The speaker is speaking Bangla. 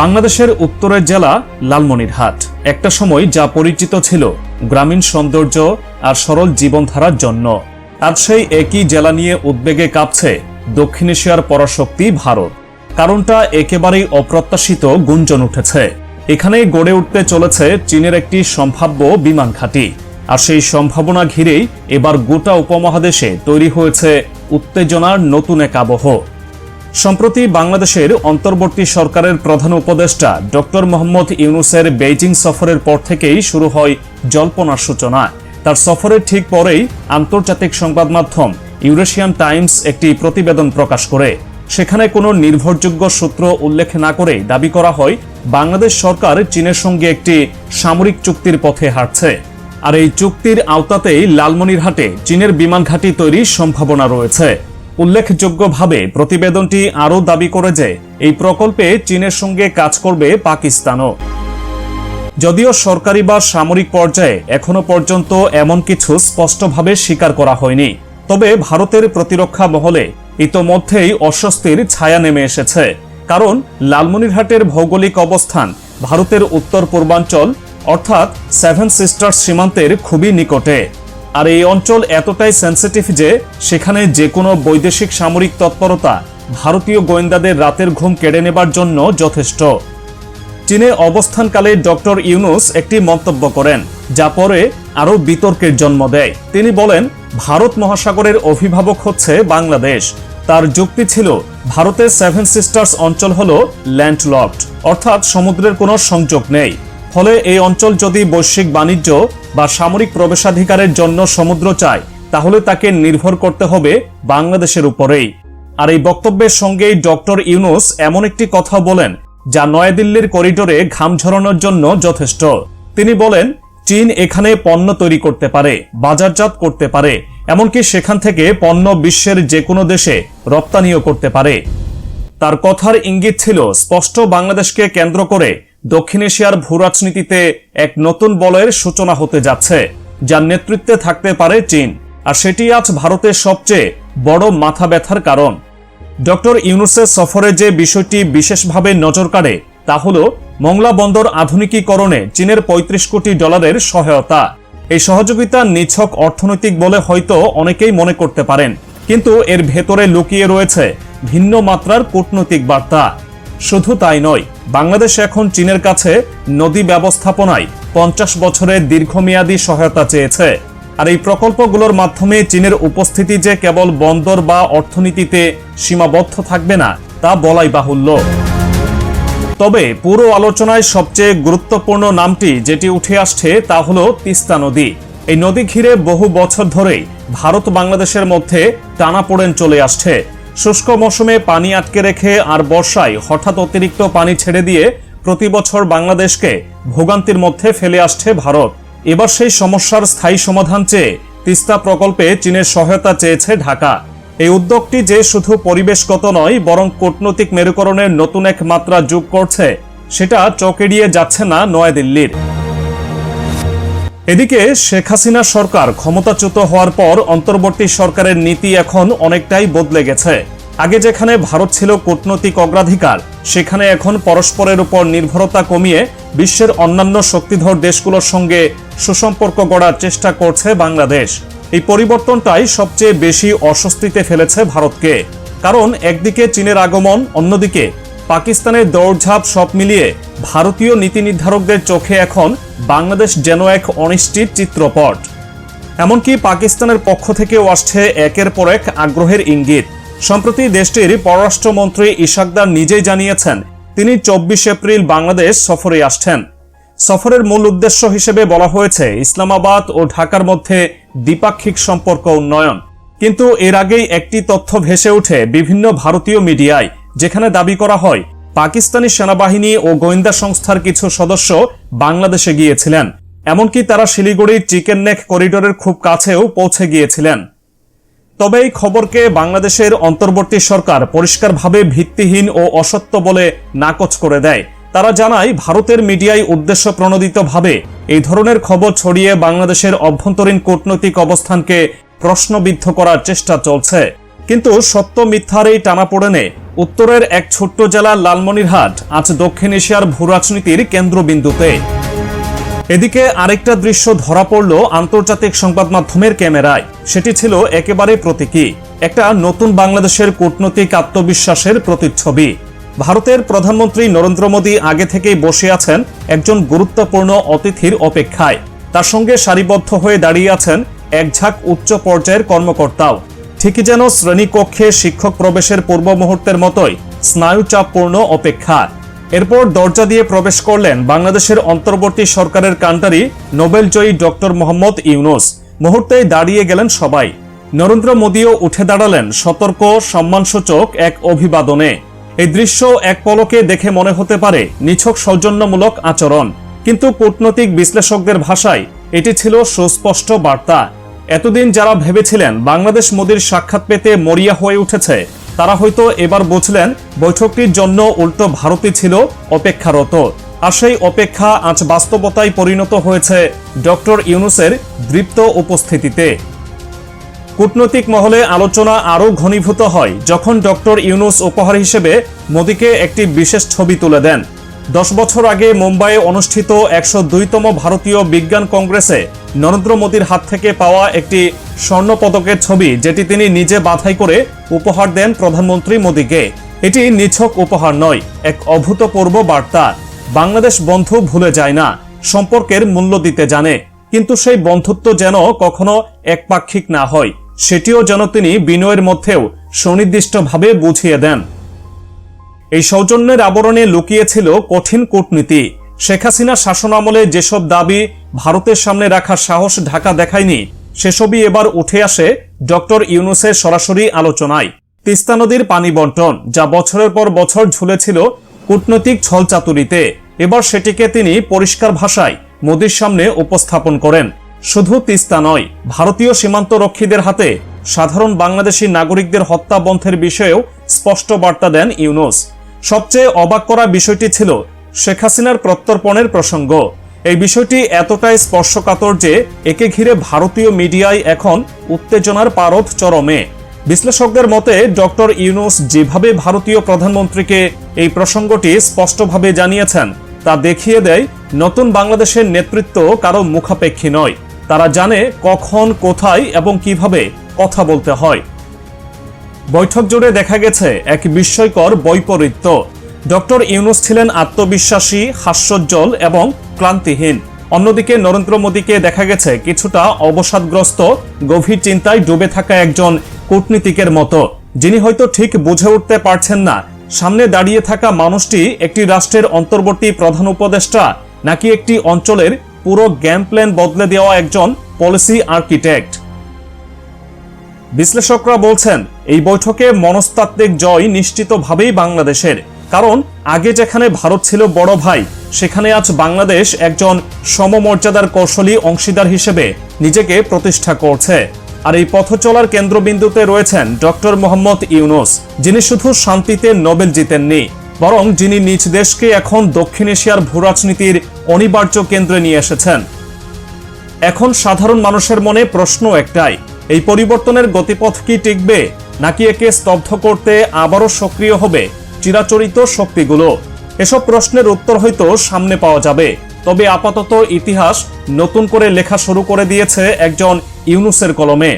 বাংলাদেশের উত্তরের জেলা লালমনিরহাট। একটা সময় যা পরিচিত ছিল গ্রামীণ সৌন্দর্য আর সরল জীবনধারার জন্য। আজ সেই একই জেলা নিয়ে উদ্বেগে কাঁপছে দক্ষিণ এশিয়ার পরাশক্তি ভারত। কারণটা একেবারেই অপ্রত্যাশিত গুঞ্জন উঠেছে। এখানেই গড়ে উঠতে চলেছে চীনের একটি সম্ভাব্য বিমান ঘাঁটি। আর সেই সম্ভাবনা ঘিরেই এবার গোটা উপমহাদেশে তৈরি হয়েছে উত্তেজনার নতুন এক আবহ। সম্প্রতি বাংলাদেশের অন্তর্বর্তী সরকারের প্রধান উপদেষ্টা ডক্টর মোহাম্মদ ইউনুসের বেইজিং সফরের পর থেকেই শুরু হয় জল্পনার সূচনা। তার সফরের ঠিক পরেই আন্তর্জাতিক সংবাদ মাধ্যম ইউরেশিয়ান টাইমস একটি প্রতিবেদন প্রকাশ করে। সেখানে কোনো নির্ভরযোগ্য সূত্র উল্লেখ না করে দাবি করা হয়, বাংলাদেশ সরকার চীনের সঙ্গে একটি সামরিক চুক্তির পথে হাঁটছে। আর এই চুক্তির আওতাতেই লালমনিরহাটে চীনের বিমান ঘাঁটি তৈরির সম্ভাবনা রয়েছে। উল্লেখযোগ্যভাবে প্রতিবেদনটি আরও দাবি করে যে এই প্রকল্পে চীনের সঙ্গে কাজ করবে পাকিস্তানও। যদিও সরকারি বা সামরিক পর্যায়ে এখনও পর্যন্ত এমন কিছু স্পষ্টভাবে স্বীকার করা হয়নি। তবে ভারতের প্রতিরক্ষা মহলে ইতোমধ্যেই অস্বস্তির ছায়া নেমে এসেছে। কারণ লালমনিরহাটের ভৌগোলিক অবস্থান ভারতের উত্তর পূর্বাঞ্চল অর্থাৎ সেভেন সিস্টার্স সীমান্তের খুবই নিকটে। আর এই অঞ্চল এতটাই সেন্সিটিভ যে সেখানে যে কোনো বৈদেশিক সামরিক তৎপরতা ভারতীয় গোয়েন্দাদের রাতের ঘুম কেড়ে নেবার জন্য যথেষ্ট। চীনে অবস্থানকালে ডক্টর ইউনুস একটি মন্তব্য করেন, যা পরে আরও বিতর্কের জন্ম দেয়। তিনি বলেন, ভারত মহাসাগরের অভিভাবক হচ্ছে বাংলাদেশ। তার যুক্তি ছিল ভারতের সেভেন সিস্টার্স অঞ্চল হল ল্যান্ডলকড, অর্থাৎ সমুদ্রের কোনো সংযোগ নেই। ফলে এই অঞ্চল যদি বৈশ্বিক বাণিজ্য বা সামরিক প্রবেশাধিকারের জন্য সমুদ্র চায়, তাহলে তাকে নির্ভর করতে হবে বাংলাদেশের উপরেই। আর এই বক্তব্যের সঙ্গেই ডক্টর ইউনুস এমন একটি কথা বলেন, যা নয়াদিল্লির করিডোরে ঘাম ঝরানোর জন্য যথেষ্ট। তিনি বলেন, চীন এখানে পণ্য তৈরি করতে পারে, বাজারজাত করতে পারে, এমনকি সেখান থেকে পণ্য বিশ্বের যে কোনো দেশে রপ্তানিও করতে পারে। তার কথার ইঙ্গিত ছিল, স্পষ্ট বাংলাদেশকে কেন্দ্র করে দক্ষিণ এশিয়ার ভূরাজনীতিতে এক নতুন বলয়ের সূচনা হতে যাচ্ছে, যার নেতৃত্বে থাকতে পারে চীন। আর সেটি আজ ভারতের সবচেয়ে বড় মাথা ব্যথার কারণ। ডক্টর ইউনুসের সফরে যে বিষয়টি বিশেষভাবে নজর কাড়ে, তা হল মংলা বন্দর আধুনিকীকরণে চীনের ৩৫ কোটি ডলারের সহায়তা। এই সহযোগিতা নিছক অর্থনৈতিক বলে হয়তো অনেকেই মনে করতে পারেন, কিন্তু এর ভেতরে লুকিয়ে রয়েছে ভিন্ন মাত্রার কূটনৈতিক বার্তা। শুধু তাই নয়, বাংলাদেশ এখন চীনের কাছে নদী ব্যবস্থাপনায় পঞ্চাশ বছরের দীর্ঘমেয়াদী সহায়তা চেয়েছে। আর এই প্রকল্পগুলোর মাধ্যমে চীনের উপস্থিতি যে কেবল বন্দর বা অর্থনীতিতে সীমাবদ্ধ থাকবে না, তা বলাই বাহুল্য। তবে পুরো আলোচনায় সবচেয়ে গুরুত্বপূর্ণ নামটি যেটি উঠে আসছে তা হল তিস্তা নদী। এই নদী ঘিরে বহু বছর ধরেই ভারত বাংলাদেশের মধ্যে টানাপোড়েন চলে আসছে। শুষ্ক মৌসুমে পানি আটকে রেখে আর বর্ষায় হঠাৎ অতিরিক্ত পানি ছেড়ে দিয়ে প্রতি বছর বাংলাদেশকে ভোগান্তির মধ্যে ফেলে আসছে ভারত। এবার সেই সমস্যার স্থায়ী সমাধান চেয়ে তিস্তা প্রকল্পে চীনের সহায়তা চেয়েছে ঢাকা। এই উদ্যোগটি যে শুধু পরিবেশগত নয়, বরং কূটনৈতিক মেরুকরণের নতুন এক মাত্রা যোগ করছে, সেটা চোখ এড়িয়ে যাচ্ছে না নয়াদিল্লির। এদিকে শেখ হাসিনা সরকার ক্ষমতাচ্যুত হওয়ার পর অন্তর্বর্তী সরকারের নীতি এখন অনেকটাই বদলে গেছে। আগে যেখানে ভারত ছিল কূটনৈতিক অগ্রাধিকার, সেখানে এখন পরস্পরের উপর নির্ভরতা কমিয়ে বিশ্বের অন্যান্য শক্তিধর দেশগুলোর সঙ্গে সুসম্পর্ক গড়ার চেষ্টা করছে বাংলাদেশ। এই পরিবর্তনটাই সবচেয়ে বেশি অস্বস্তিতে ফেলেছে ভারতকে। কারণ একদিকে চীনের আগমন, অন্যদিকে পাকিস্তানের দৌড়ঝাঁপ সব মিলিয়ে ভারতীয় নীতি নির্ধারকদের চোখে এখন বাংলাদেশ যেন এক অনিশ্চিত চিত্রপট। এমনকি পাকিস্তানের পক্ষ থেকেও আসছে একের পর এক আগ্রহের ইঙ্গিত। সম্প্রতি দেশটির পররাষ্ট্রমন্ত্রী ইশাকদার নিজেই জানিয়েছেন, তিনি চব্বিশ এপ্রিল বাংলাদেশ সফরে আসছেন। সফরের মূল উদ্দেশ্য হিসেবে বলা হয়েছে, ইসলামাবাদ ও ঢাকার মধ্যে দ্বিপাক্ষিক সম্পর্ক উন্নয়ন। কিন্তু এর আগেই একটি তথ্য ভেসে ওঠে বিভিন্ন ভারতীয় মিডিয়ায় যেখানে দাবি করা হয়, পাকিস্তানি সেনাবাহিনী ও গোয়েন্দা সংস্থার কিছু সদস্য বাংলাদেশে গিয়েছিলেন। এমনকি তারা শিলিগুড়ির চিকেন নেক করিডোরের খুব কাছেও পৌঁছে গিয়েছিলেন। তবে এই খবরকে বাংলাদেশের অন্তর্বর্তী সরকার পরিষ্কারভাবে ভিত্তিহীন ও অসত্য বলে নাকচ করে দেয়। তারা জানায়, ভারতের মিডিয়ায় উদ্দেশ্য প্রণোদিতভাবে এই ধরনের খবর ছড়িয়ে বাংলাদেশের অভ্যন্তরীণ কূটনৈতিক অবস্থানকে প্রশ্নবিদ্ধ করার চেষ্টা চলছে। কিন্তু সত্য মিথ্যার এই টানাপোড়েনে উত্তরের এক ছোট্ট জেলা লালমনিরহাট আজ দক্ষিণ এশিয়ার ভূরাজনীতির কেন্দ্রবিন্দুতে। এদিকে আরেকটা দৃশ্য ধরা পড়ল আন্তর্জাতিক সংবাদ মাধ্যমের ক্যামেরায়। সেটি ছিল একেবারে প্রতীকী। একটা নতুন বাংলাদেশের কূটনৈতিক আত্মবিশ্বাসের প্রতিচ্ছবি। ভারতের প্রধানমন্ত্রী নরেন্দ্র মোদী আগে থেকেই বসে আছেন একজন গুরুত্বপূর্ণ অতিথির অপেক্ষায়। তার সঙ্গে সারিবদ্ধ হয়ে দাঁড়িয়ে আছেন এক ঝাঁক উচ্চ পর্যায়ের কর্মকর্তাও। ঠিকই যেন শ্রেণীকক্ষে শিক্ষক প্রবেশের পূর্ব মুহূর্তের মতোই স্নায়ুচাপপূর্ণ অপেক্ষা। এরপর দরজা দিয়ে প্রবেশ করলেন বাংলাদেশের অন্তর্বর্তী সরকারের কান্টারি নোবেলজয়ী ডক্টর মোহাম্মদ ইউনুস। মুহূর্তেই দাঁড়িয়ে গেলেন সবাই। নরেন্দ্র মোদীও উঠে দাঁড়ালেন সতর্ক সম্মানসূচক এক অভিবাদনে। এই দৃশ্য এক পলকে দেখে মনে হতে পারে নিছক সৌজন্যমূলক আচরণ। কিন্তু কূটনৈতিক বিশ্লেষকদের ভাষায় এটি ছিল সুস্পষ্ট বার্তা। এতদিন যারা ভেবেছিলেন বাংলাদেশ মোদীর সাক্ষাৎ পেতে মরিয়া হয়ে উঠেছে, তারা হয়তো এবার বুঝলেন বৈঠকটির জন্য উল্টো ভারতই ছিল অপেক্ষারত। আর সেই অপেক্ষা আজ বাস্তবতায় পরিণত হয়েছে ডক্টর ইউনুসের দৃপ্ত উপস্থিতিতে। কূটনৈতিক মহলে আলোচনা আরও ঘনীভূত হয় যখন ডক্টর ইউনুস উপহার হিসেবে মোদীকে একটি বিশেষ ছবি তুলে দেন। দশ বছর আগে মুম্বাইয়ে অনুষ্ঠিত একশো দুইতম ভারতীয় বিজ্ঞান কংগ্রেসে নরেন্দ্র মোদীর হাত থেকে পাওয়া একটি স্বর্ণ পদকের ছবি, যেটি তিনি নিজে বাছাই করে উপহার দেন প্রধানমন্ত্রী মোদীকে। এটি নিছক উপহার নয়, এক অভূতপূর্ব বার্তা। বাংলাদেশ বন্ধু ভুলে যায় না, সম্পর্কের মূল্য দিতে জানে। কিন্তু সেই বন্ধুত্ব যেন কখনো একপাক্ষিক না হয়, সেটিও যেন তিনি বিনয়ের মধ্যেও সুনির্দিষ্টভাবে বুঝিয়ে দেন। এই সৌজন্যের আবরণে লুকিয়েছিল কঠিন কূটনীতি। শেখ হাসিনা শাসনামলে যেসব দাবি ভারতের সামনে রাখার সাহস ঢাকা দেখায়নি, সেসবই এবার উঠে আসে ডক্টর ইউনুসের সরাসরি আলোচনায়। তিস্তা নদীর পানি বন্টন, যা বছরের পর বছর ঝুলেছিল কূটনৈতিক ছলচাতুরিতে, এবার সেটিকে তিনি পরিষ্কার ভাষায় মোদীর সামনে উপস্থাপন করেন। শুধু তিস্তা নয়, ভারতীয় সীমান্ত রক্ষীদের হাতে সাধারণ বাংলাদেশি নাগরিকদের হত্যা বন্ধের বিষয়েও স্পষ্ট বার্তা দেন ইউনুস। সবচেয়ে অবাক করা বিষয়টি ছিল শেখ হাসিনার প্রত্যর্পণের প্রসঙ্গ। এই বিষয়টি এতটাই স্পর্শকাতর যে একে ঘিরে ভারতীয় মিডিয়ায় এখন উত্তেজনার পারদ চরমে। বিশ্লেষকদের মতে, ডক্টর ইউনুস যেভাবে ভারতীয় প্রধানমন্ত্রীকে এই প্রসঙ্গটি স্পষ্টভাবে জানিয়েছেন, তা দেখিয়ে দেয় নতুন বাংলাদেশের নেতৃত্ব কারও মুখাপেক্ষী নয়। তারা জানে কখন, কোথায় এবং কীভাবে কথা বলতে হয়। বৈঠক জুড়ে দেখা গেছে এক বিস্ময়কর বৈপরীত্য। ডক্টর ইউনুস ছিলেন আত্মবিশ্বাসী, হাস্যোজ্জ্বল এবং ক্লান্তিহীন। অন্যদিকে নরেন্দ্র মোদীকে দেখা গেছে কিছুটা অবসাদগ্রস্ত, গভীর চিন্তায় ডুবে থাকা একজন কূটনীতিকের মতো। যিনি হয়তো ঠিক বুঝে উঠতে পারছেন না, সামনে দাঁড়িয়ে থাকা মানুষটি একটি রাষ্ট্রের অন্তর্বর্তী প্রধান উপদেষ্টা নাকি একটি অঞ্চলের পুরো গেম প্ল্যান বদলে দেওয়া একজন পলিসি আর্কিটেক্ট। বিশ্লেষকরা বলছেন, এই বৈঠকে মনস্তাত্ত্বিক জয় নিশ্চিতভাবেই বাংলাদেশের। কারণ, আগে যেখানে ভারত ছিল বড় ভাই, সেখানে আজ বাংলাদেশ একজন সমমর্যাদার কৌশলী অংশীদার হিসেবে নিজেকে প্রতিষ্ঠা করছে। আর এই পথ চলার কেন্দ্রবিন্দুতে রয়েছেন ডক্টর মোহাম্মদ ইউনুস, যিনি শুধু শান্তিতে নোবেল জিতেননি, বরং যিনি নিজ দেশকে এখন দক্ষিণ এশিয়ার ভূরাজনীতির অনিবার্য কেন্দ্রে নিয়ে এসেছেন। এখন সাধারণ মানুষের মনে প্রশ্ন একটাই এই পরিবর্তনের গতিপথ কি টিকবে? নাকি একে স্তব্ধ করতে আবারও সক্রিয় হবে চিরাচরিত শক্তিগুলো? এসব প্রশ্নের উত্তর হয়তো সামনে পাওয়া যাবে। তবে আপাতত ইতিহাস নতুন করে লেখা শুরু করে দিয়েছে একজন ইউনুসের কলমে।